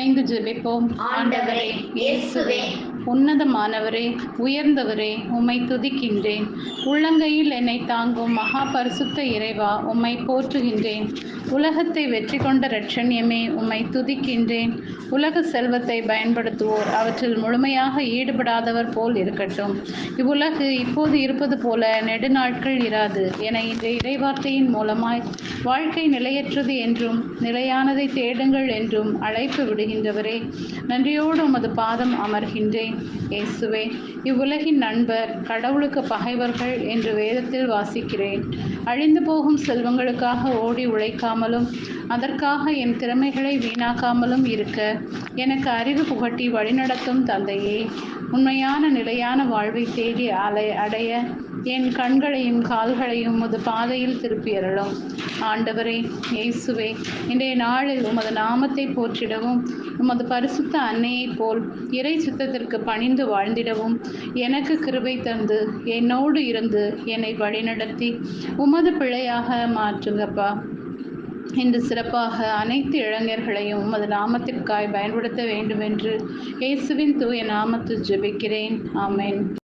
இணைந்து ஜெபிப்போம். ஆண்டவரே இயேசுவே உன்னதமானவரே உயர்ந்தவரே உம்மை துதிக்கின்றேன். உள்ளங்கையில் என்னை தாங்கும் மகா பரிசுத்த இறைவா உம்மை போற்றுகின்றேன். உலகத்தை வெற்றி கொண்ட ரட்சண்யமே உம்மை துதிக்கின்றேன். உலக செல்வத்தை பயன்படுத்துவோர் அவற்றில் முழுமையாக ஈடுபடாதவர் போல் இருக்கட்டும். இவ்வுலகு இப்போது இருப்பது போல நெடுநாட்கள் இராது என இந்த இறைவார்த்தையின் மூலமாய் வாழ்க்கை நிலையற்றது என்றும் நிலையானதை தேடுங்கள் என்றும் அழைப்பு விடுகின்றவரே. நன்றியோடு உமது பாதம் அமர்கின்றேன். இயேசுவே இவ்வுலகின் நண்பர் கடவுளுக்கு பகைவர்கள் என்று வேதத்தில் வாசிக்கிறேன். அழிந்து போகும் செல்வங்களுக்காக ஓடி உழைக்காமலும் அதற்காக என் திறமைகளை வீணாக்காமலும் இருக்க எனக்கு அறிவு புகட்டி வழிநடத்தும் தந்தையே உண்மையான நிலையான வாழ்வை தேடி அலை அடைய என் கண்களையும் கால்களையும் உமது பாதையில் திருப்பியறலும் ஆண்டவரே இயேசுவே இன்றைய நாளில் உமது நாமத்தை போற்றிடவும் உமது பரிசுத்த அன்னையைப் போல் இறை சித்தத்திற்கு பணிந்து வாழ்ந்திடவும் எனக்கு கிருபை தந்து என்னோடு இருந்து என்னை வழிநடத்தி உமது பிள்ளையாக மாற்றுங்கப்பா. இன்று சிறப்பாக அனைத்து இளைஞர்களையும் உமது நாமத்திற்காய் பயன்படுத்த வேண்டும் என்று இயேசுவின் தூய நாமத்தில் ஜெபிக்கிறேன். ஆமேன்.